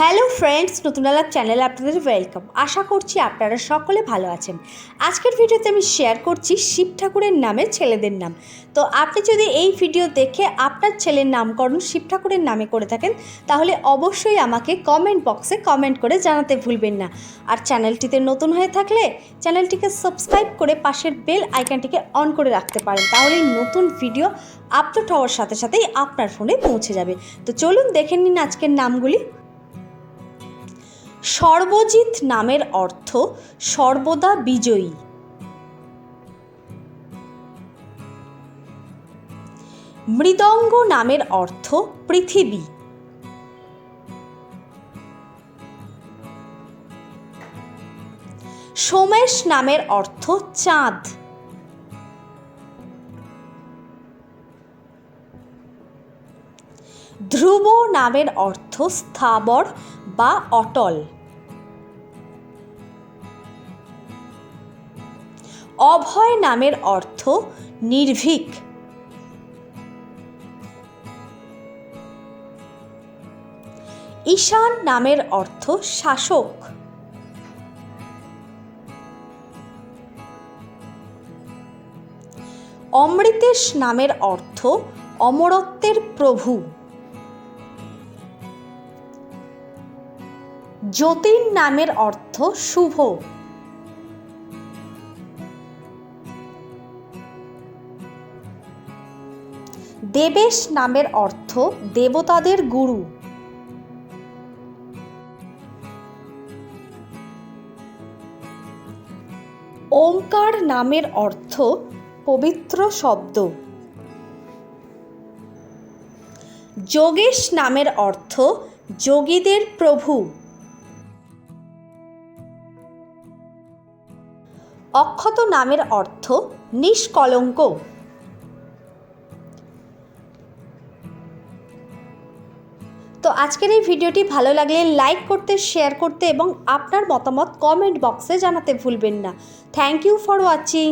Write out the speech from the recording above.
Hello friends, নতুন আলাপ চ্যানেলে আপনাদের ওয়েলকাম। আশা করছি আপনারা সকলে ভালো আছেন। আজকের ভিডিওতে আমি শেয়ার করছি শিব ঠাকুরের নামে ছেলেদের নাম। তো আপনি যদি এই ভিডিও দেখে আপনার ছেলের নামকরণ শিব ঠাকুরের নামে করে থাকেন, তাহলে অবশ্যই আমাকে কমেন্ট বক্সে কমেন্ট করে জানাতে ভুলবেন না। আর চ্যানেলটিতে নতুন হয়ে থাকলে চ্যানেলটিকে সাবস্ক্রাইব করে পাশের বেল আইকনটিকে অন করে রাখতে পারেন। তাহলেই নতুন ভিডিও আপলোড হওয়ার সাথে সাথেই আপনার ফোনে পৌঁছে যাবে। তো চলুন দেখে নিন আজকের নামগুলি। সর্বজিৎ নামের অর্থ সর্বদা বিজয়ী। মৃদঙ্গ নামের অর্থ পৃথিবী। সোমেশ নামের অর্থ চাঁদ। ধ্রুব নামের অর্থ স্থাবর বা অটল। অভয় নামের অর্থ নির্ভীক। ঈশান নামের অর্থ শাসক। অমৃতেশ নামের অর্থ অমরত্বের প্রভু। যতীন নামের অর্থ শুভ। দেবেশ নামের অর্থ দেবতাদের গুরু। ওঙ্কার নামের অর্থ পবিত্র শব্দ। যোগেশ নামের অর্থ যোগীদের প্রভু। অক্ষত নামের অর্থ নিষ্কলঙ্ক। তো আজকের এই ভিডিওটি ভালো লাগলে লাইক করতে, শেয়ার করতে এবং আপনার মতামত কমেন্ট বক্সে জানাতে ভুলবেন না। Thank you for watching.